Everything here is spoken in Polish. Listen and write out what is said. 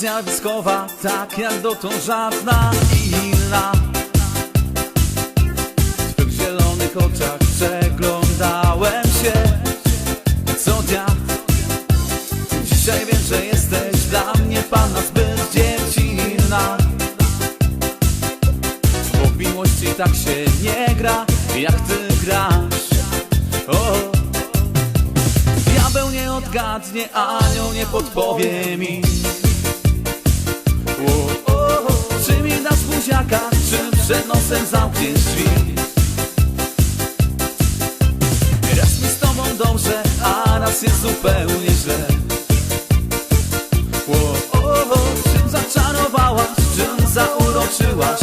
zjawiskowa, tak jak dotąd żadna inna. W twych zielonych oczach przeglądałem się co dnia Dzisiaj wiem, że jesteś dla mnie panna zbyt dziecinna Bo w miłości tak się nie gra, jak ty grasz. O. Diabeł nie odgadnie, anioł nie podpowie mi o, o, o. Czy mi dasz buziaka, czy przed nosem zamkniesz drzwi Raz mi z tobą dobrze, a raz jest zupełnie źle. Czym zaczarowałaś, czym zauroczyłaś